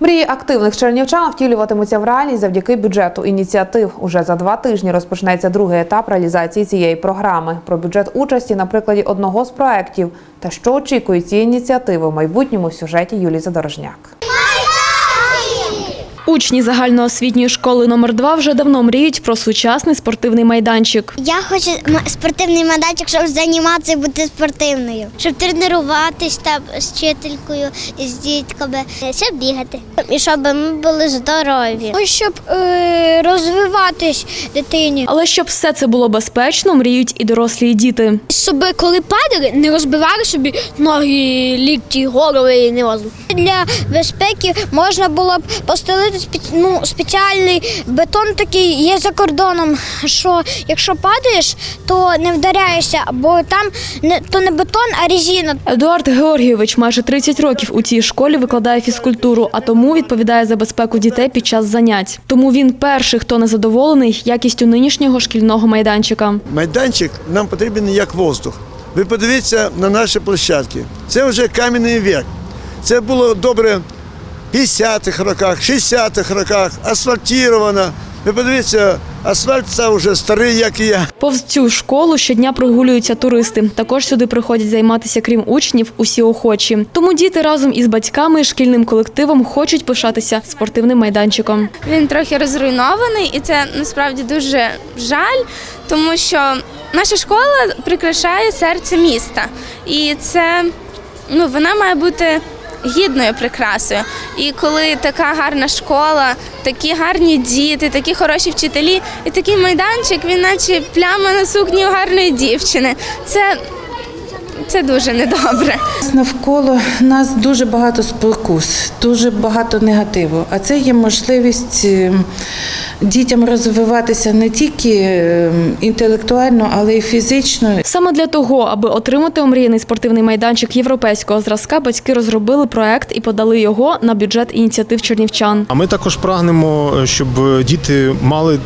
Мрії активних чернівчан втілюватимуться в реальність завдяки бюджету ініціатив. Уже за два тижні розпочнеться другий етап реалізації цієї програми. Про бюджет участі на прикладі одного з проєктів та що очікують ці ініціативи в майбутньому сюжеті Юлії Задорожняк. Учні загальноосвітньої школи номер 2 вже давно мріють про сучасний спортивний майданчик. Я хочу спортивний майданчик, щоб займатися і бути спортивною, щоб тренуватись там з вчителькою з дітками, щоб бігати. І щоб ми були здорові. Щоб е, розвиватись дитині. Але щоб все це було безпечно, мріють і дорослі і діти. Щоб коли падали, не розбивали собі ноги, лікті, голови і не розум. Для безпеки можна було б постелити спе- ну, спеціальний бетон такий є за кордоном, що якщо падаєш, то не вдаряєшся, бо там не то не бетон, а резина. Едуард Георгійович майже 30 років у цій школі викладає фізкультуру, а тому відповідає за безпеку дітей під час занять. Тому він перший, хто незадоволений якістю нинішнього шкільного майданчика. Майданчик нам потрібен як воздух. Ви подивіться на наші площадки. Це вже кам'яний вік. Це було добре 50-х роках, 60-х роках, асфальтовано. Ви подивіться, асфальт це вже старий, як і я. Повз цю школу щодня прогулюються туристи. Також сюди приходять займатися, крім учнів, усі охочі. Тому діти разом із батьками і шкільним колективом хочуть пишатися спортивним майданчиком. Він трохи розруйнований, і це насправді дуже жаль, тому що наша школа прикрашає серце міста. І це ну, вона має бути гідною прикрасою. І коли така гарна школа, такі гарні діти, такі хороші вчителі, і такий майданчик, він наче пляма на сукні гарної дівчини. Це, це дуже недобре. Навколо нас дуже багато спокус, дуже багато негативу. А це є можливість е, дітям розвиватися не тільки е, інтелектуально, але й фізично. Саме для того, аби отримати омріяний спортивний майданчик європейського зразка, батьки розробили проект і подали його на бюджет ініціатив чернівчан. А ми також прагнемо, е, щоб діти мали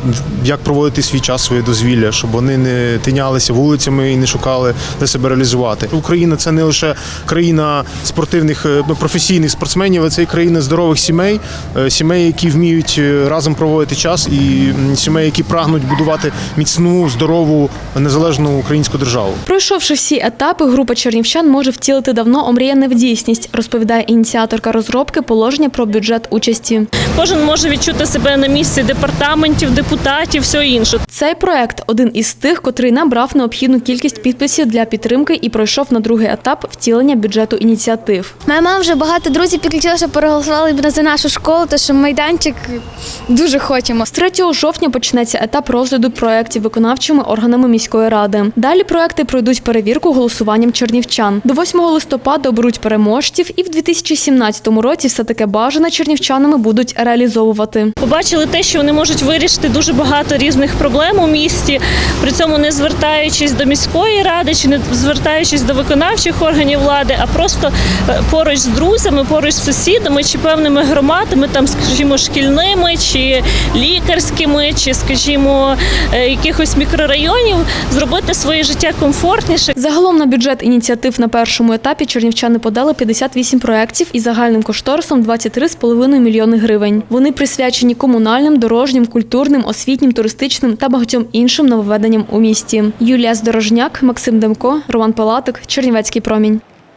як проводити свій час, своє дозвілля, щоб вони не тинялися вулицями і не шукали де себе реалізувати. Україна це не лише країна спортивних е, ну, професійних спортсменів, а це і країна здорових сімей, е, сімей, які вміють разом проводити час, і сімей, які прагнуть будувати міцну, здорову, незалежну українську державу. Пройшовши всі етапи, група чернівчан може втілити давно омріяне в дійсність, розповідає ініціаторка розробки положення про бюджет участі. Кожен може відчути себе на місці департаментів, депутатів, все інше. Цей проект один із тих, котрий набрав необхідну кількість підписів для підтримки і пройшов на другий етап втілення бюджету ініціатив. Моя мама вже багато друзів підключилося, проголосували б за нашу школу, тому що майданчик дуже хочемо. З 3 жовтня почнеться етап розгляду проєктів виконавчими органами міської ради. Далі проекти пройдуть перевірку голосуванням чернівчан. До 8 листопада оберуть переможців, і в 2017 році все таке бажане чернівчанами будуть реалізовувати. Побачили те, що вони можуть вирішити дуже багато різних проблем у місті, при цьому не звертаючись до міської ради чи не звертаючись до виконавчих органів влади, а просто е, поруч з друзями, поруч з сусідами чи певними громадами, там, скажімо, шкільними чи лікарськими, чи, скажімо, е, якихось мікрорайонів, зробити своє життя комфортніше. Загалом на бюджет ініціатив на першому етапі чернівчани подали 58 проєктів із загальним кошторисом 23,5 мільйони гривень. Вони присвячені комунальним, дорожнім, культурним, освітнім, туристичним та багатьом іншим нововведенням у місті. Юлія Здорожняк, Максим Демко, Роман Палатик, Чернівецький промінь.